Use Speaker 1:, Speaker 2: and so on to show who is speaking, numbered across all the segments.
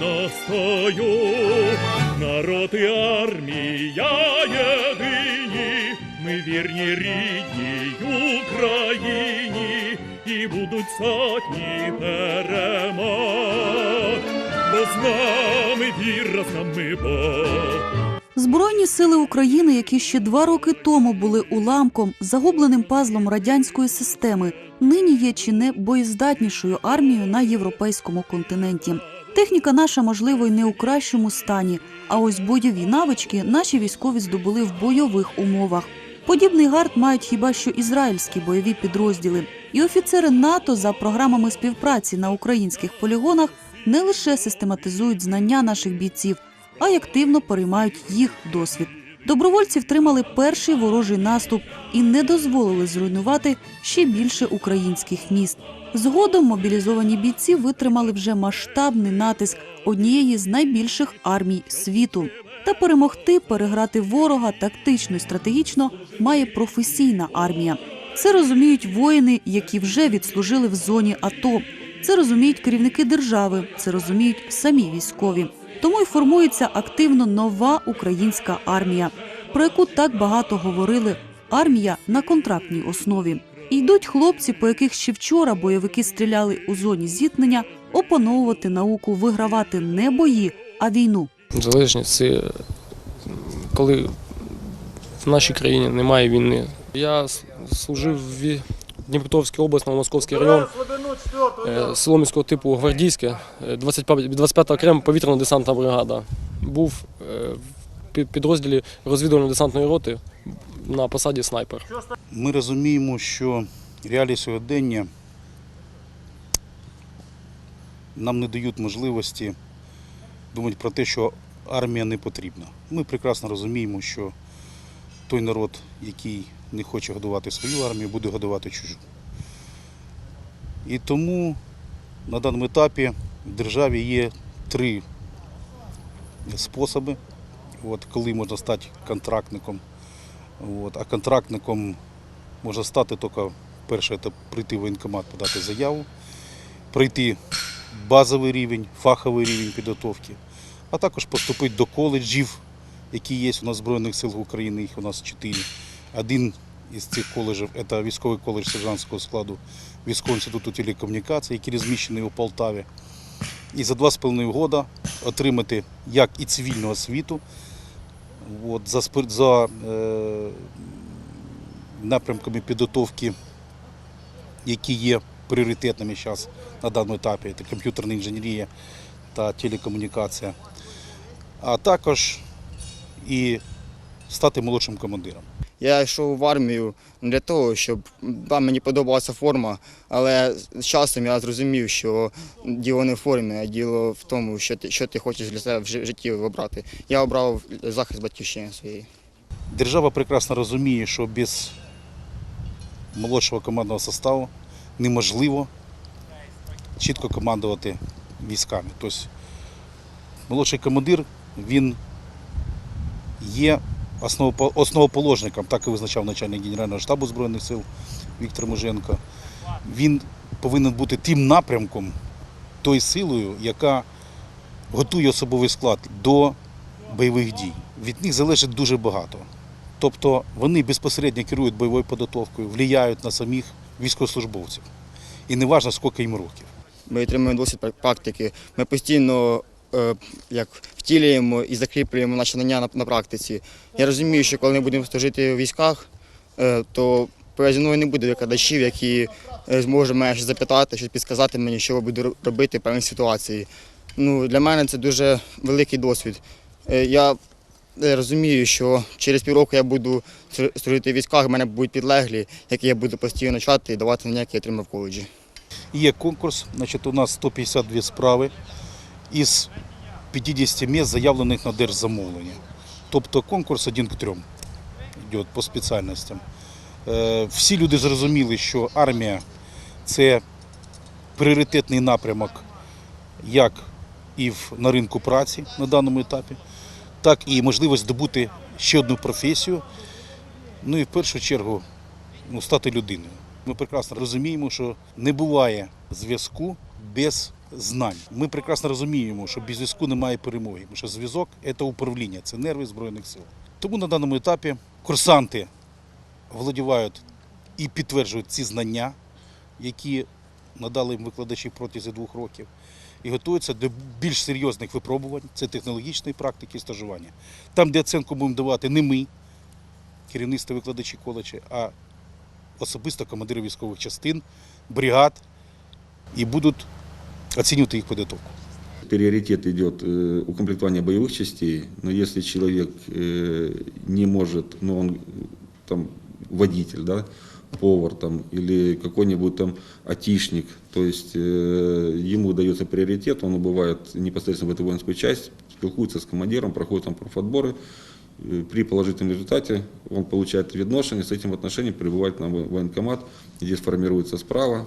Speaker 1: віддано стою, народ і армія єдині, ми вірні рідній Україні, і будуть сотні перемог, бо з нами віра, з нами Бог.
Speaker 2: Збройні сили України, які ще два роки тому були уламком, загубленим пазлом радянської системи, нині є чи не боєздатнішою армією на європейському континенті. Техніка наша, можливо, й не у кращому стані. А ось бойові навички наші військові здобули в бойових умовах. Подібний гард мають хіба що ізраїльські бойові підрозділи. І офіцери НАТО за програмами співпраці на українських полігонах не лише систематизують знання наших бійців, а й активно переймають їх досвід. Добровольці втримали перший ворожий наступ і не дозволили зруйнувати ще більше українських міст. Згодом мобілізовані бійці витримали вже масштабний натиск однієї з найбільших армій світу. Та перемогти, переграти ворога тактично і стратегічно має професійна армія. Це розуміють воїни, які вже відслужили в зоні АТО. Це розуміють керівники держави, це розуміють самі військові. Тому й формується активно нова українська армія, про яку так багато говорили. Армія на контрактній основі. Йдуть хлопці, по яких ще вчора бойовики стріляли у зоні зіткнення, опановувати науку, вигравати не бої, а війну.
Speaker 3: Залежність це коли в нашій країні немає війни. Я служив в Дніпропетровській області, Новомосковський район, е, село міського типу Гвардійське, е, 25 25 окрема повітряно-десантна бригада. Був е, в підрозділі розвідувально-десантної роти на посаді снайпер.
Speaker 4: Ми розуміємо, що реалії сьогодення нам не дають можливості думати про те, що армія не потрібна. Ми прекрасно розуміємо, що той народ, який не хоче годувати свою армію, буде годувати чужу. І тому на даному етапі в державі є три способи, от, коли можна стати контрактником. От, а контрактником може стати тільки перше це прийти в воєнкомат, подати заяву, пройти базовий рівень, фаховий рівень підготовки, а також поступити до коледжів, які є у нас в Збройних сил України, їх у нас чотири. Один із цих коледжів це військовий коледж сержантського складу Військового інституту телекомунікацій, який розміщений у Полтаві. І за два з половиною роки отримати як і цивільну освіту, от, за, за е, напрямками підготовки, які є пріоритетними зараз на даному етапі, це комп'ютерна інженерія та телекомунікація, а також і стати молодшим командиром.
Speaker 5: Я йшов в армію не для того, щоб да, мені подобалася форма, але з часом я зрозумів, що діло не в формі, а діло в тому, що ти, що ти хочеш для себе в житті обрати. Я обрав захист батьківщини своєї.
Speaker 4: Держава прекрасно розуміє, що без молодшого командного составу неможливо чітко командувати військами. Тобто молодший командир він є основоположником, так і визначав начальник Генерального штабу Збройних сил Віктор Муженко. Він повинен бути тим напрямком, тою силою, яка готує особовий склад до бойових дій. Від них залежить дуже багато. Тобто вони безпосередньо керують бойовою підготовкою, впливають на самих військовослужбовців. І не важливо, скільки їм років.
Speaker 5: Ми отримуємо досвід практики. Ми постійно як втілюємо і закріплюємо наші знання на, на практиці. Я розумію, що коли ми будемо служити у військах, е, то переді мною не буде викладачів, які е, зможуть мене щось запитати, щось підказати мені, що я буду робити в певній ситуації. Ну, для мене це дуже великий досвід. Е, Я е, розумію, що через півроку я буду служити в військах, в мене будуть підлеглі, які я буду постійно навчати і давати знання, які я отримав в коледжі.
Speaker 4: Є конкурс, значить, у нас 152 справи із 50 місць заявлених на держзамовлення. Тобто конкурс один к трьом йде по спеціальностям. Е, Всі люди зрозуміли, що армія це пріоритетний напрямок як і на ринку праці на даному етапі, так і можливість здобути ще одну професію. Ну і в першу чергу ну, стати людиною. Ми прекрасно розуміємо, що не буває зв'язку без знань. Ми прекрасно розуміємо, що без зв'язку немає перемоги, тому що зв'язок це управління, це нерви Збройних сил. Тому на даному етапі курсанти володівають і підтверджують ці знання, які надали їм викладачі протягом двох років, і готуються до більш серйозних випробувань, це технологічної практики і стажування. Там, де оцінку будемо давати не ми, керівництво викладачі коледжі, а особисто командири військових частин, бригад, і будуть оцінювати їх підготовку.
Speaker 6: Приоритет идет э, укомплектование боевых частей, но если человек э, не может, ну он э, там водитель, да, повар там или какой-нибудь там атишник, то есть э, ему дается приоритет, он убывает непосредственно в эту воинскую часть, спілкуется с командиром, проходит там профотборы, Э, при положительном результате он получает видношение, с этим отношением прибывает на во- военкомат, здесь формируется справа,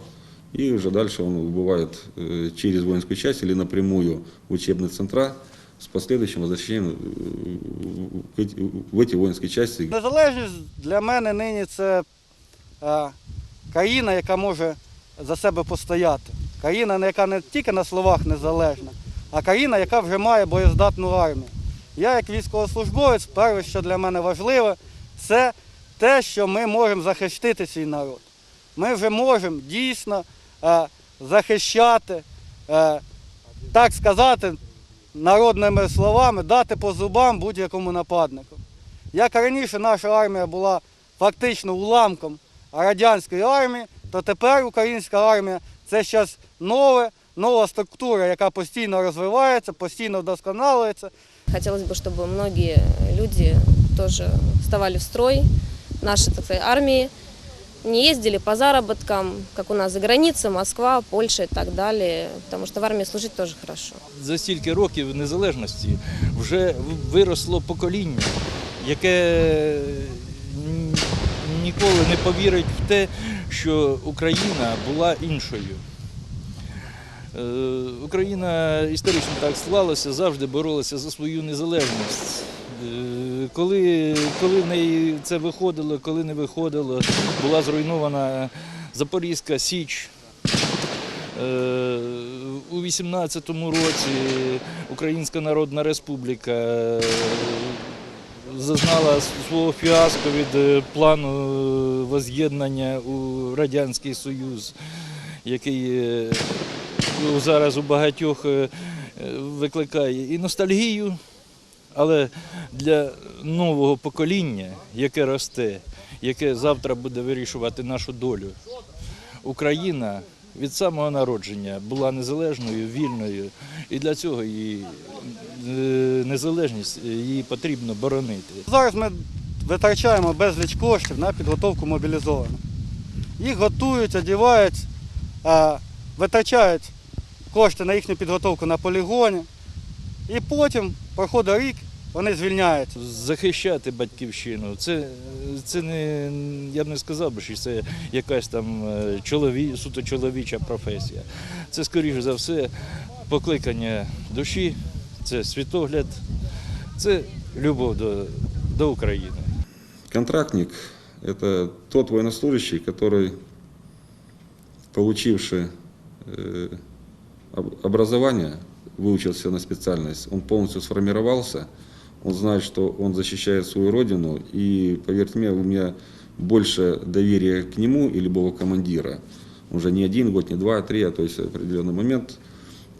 Speaker 6: и уже дальше он убывает э, через воинскую часть или напрямую в учебные центра с последующим возвращением э, в эти- в эти воинские части,
Speaker 7: Незалежність для мене нині це е, країна, яка може за себе постояти. Країна, яка не тільки на словах незалежна, а країна, яка вже має боєздатну армію. Я, як військовослужбовець, перше, що для мене важливе, це те, що ми можемо захистити свій народ. Ми вже можемо дійсно е, захищати, е, так сказати, народними словами, дати по зубам будь-якому нападнику. Як раніше наша армія була фактично уламком радянської армії, то тепер українська армія це щось нове, нова структура, яка постійно розвивається, постійно вдосконалюється.
Speaker 8: Хотелось бы, чтобы многие люди тоже вставали в строй, наши, так сказать, армии, не ездили по заработкам, как у нас за границей, Москва, Польша и так далее, потому что в армии служить тоже хорошо.
Speaker 9: за стільки років незалежності вже виросло покоління, яке ніколи не повірить в те, що Україна була іншою. Е, Україна історично так склалася, завжди боролася за свою незалежність. Е, Коли, коли в неї це виходило, коли не виходило, була зруйнована Запорізька Січ. Е, У 18-му році Українська Народна Республіка е, зазнала свого фіаско від е, плану воз'єднання у Радянський Союз, який е, зараз у багатьох е, е, викликає і ностальгію, але для нового покоління, яке росте, яке завтра буде вирішувати нашу долю. Україна від самого народження була незалежною, вільною, і для цього її е, незалежність е, її потрібно боронити.
Speaker 7: Зараз ми витрачаємо безліч коштів на підготовку мобілізованих. Їх готують, одягають, витрачають кошти на їхню підготовку на полігоні. І потім проходить рік, вони звільняються.
Speaker 9: Захищати батьківщину це, це не я б не сказав би, що це якась там е, чолові, суто чоловіча професія. Це скоріш за все покликання душі, це світогляд, це любов до, до України.
Speaker 6: Контрактник – это тот военнослужащий, который, получивший э, об- образование, выучился на специальность, он полностью сформировался, он знает, что он защищает свою родину, и, поверьте мне, у меня больше доверия к нему и любого командира. Уже не один год, не два, а три, а то есть определенный момент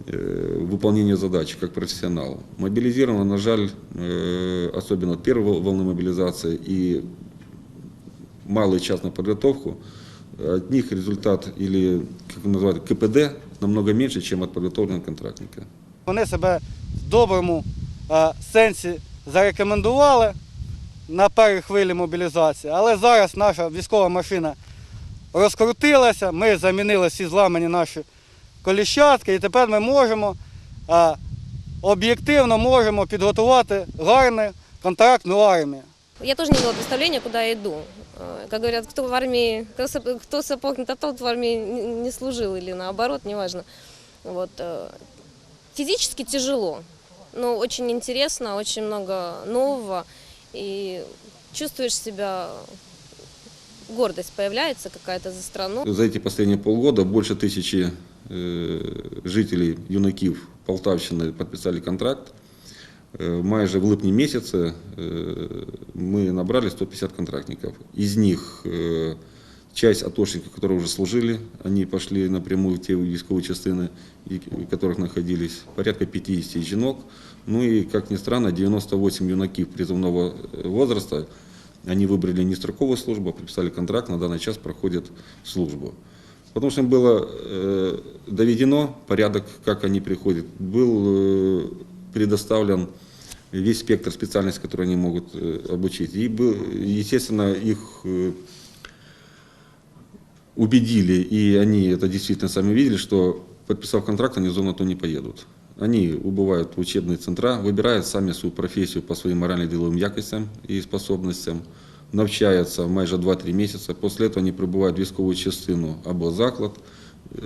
Speaker 6: э, выполнения задачи как профессионал. Мобилизировано, на жаль, э, особенно первой волны мобилизации и малый час на подготовку, от них результат или, как называют, КПД намного меньше, чем от подготовленного контрактника.
Speaker 7: Вони себе в доброму е, сенсі зарекомендували на першій хвилі мобілізації, але зараз наша військова машина розкрутилася, ми замінили всі зламані наші коліщатки, і тепер ми можемо е, об'єктивно можемо підготувати гарну контрактну армію.
Speaker 8: Я тоже не имела представления, куда я иду. Э, Как говорят, кто в кто, сап- кто сапог топтал, тот в армии не служил или наоборот, неважно. Вот. э, Физически тяжело, но очень интересно, очень много нового. и чувствуешь себя, гордость появляется какая-то за страну.
Speaker 6: За эти последние полгода больше тысячи э, жителей юнаків Полтавщини підписали контракт. Е, Майже в липні місяці е, ми набрали 150 контрактників. Із них е, часть атошників, які вже служили, вони пішли напрямую в ті військові частини, і- в яких находились. Порядка 50 жінок. Ну и, как ни странно, 98 юнаків призывного э, возраста, они выбрали не строковую службу, а подписали контракт, на данный час проходят службу. Потому что им было э, доведено порядок, как они приходят. Был э, предоставлен весь спектр специальностей, которые они могут э, обучить. И, был, естественно, их э, убедили, и они это действительно сами видели, что подписав контракт, они в зону АТО не поедут. Они убывают в учебные центра, выбирают сами свою профессию по своим морально-деловым якостям и способностям, навчаються майже 2-3 місяці. Після цього вони прибувають в військову частину або заклад,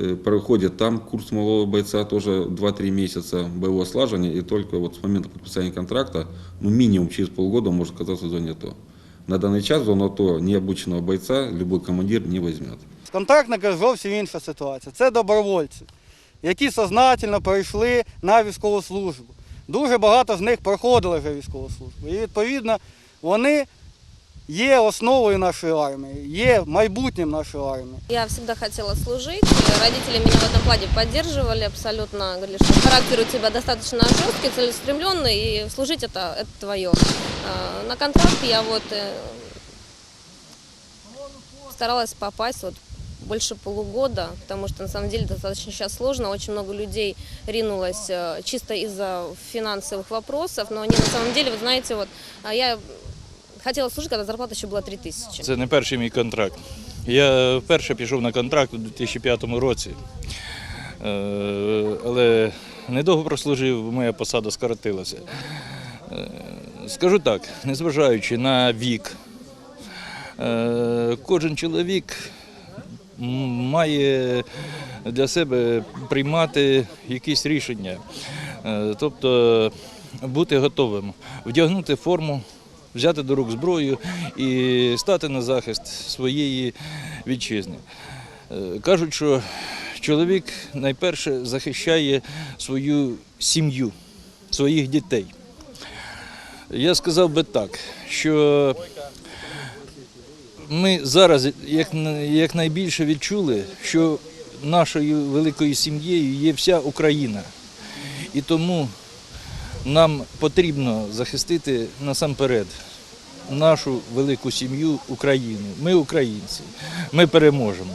Speaker 6: е, проходять там курс малого бойця, теж 2-3 місяці бойового слаження, і тільки от з моменту підписання контракту, ну мінімум через полгода може оказатися в зоні АТО. На даний час в зону АТО необученого бойця любой командир не візьме.
Speaker 7: З контрактника зовсім інша ситуація. Це добровольці, які сознательно перейшли на військову службу. Дуже багато з них проходили вже військову службу. І відповідно вони є основою нашої армії, є майбутнім нашої армії.
Speaker 8: Я всегда хотела служить. Родители меня в этом плане поддерживали абсолютно. Говорили, что характер у тебя достаточно жесткий, целеустремленный, и служить это, это твое. А, На контракт я вот э, старалась попасть вот больше полугода, потому что на самом деле достаточно сейчас сложно. Очень много людей ринулось э, чисто из-за финансовых вопросов, но они на самом деле, вы знаете, вот а я хотела служить, когда зарплата еще была 3000.
Speaker 9: Це не перший мій контракт. Я вперше пішов на контракт у 2005 році. Е, Але недовго прослужив, моя посада скоротилася. Е, Скажу так, незважаючи на вік, е, кожен чоловік м, має для себе приймати якісь рішення. Е, Тобто бути готовим, вдягнути форму, взяти до рук зброю і стати на захист своєї вітчизни. Е, Кажуть, що чоловік найперше захищає свою сім'ю, своїх дітей. Я сказав би так, що ми зараз як, як найбільше відчули, що нашою великою сім'єю є вся Україна. І тому нам потрібно захистити насамперед нашу велику сім'ю Україну. Ми українці. Ми переможемо.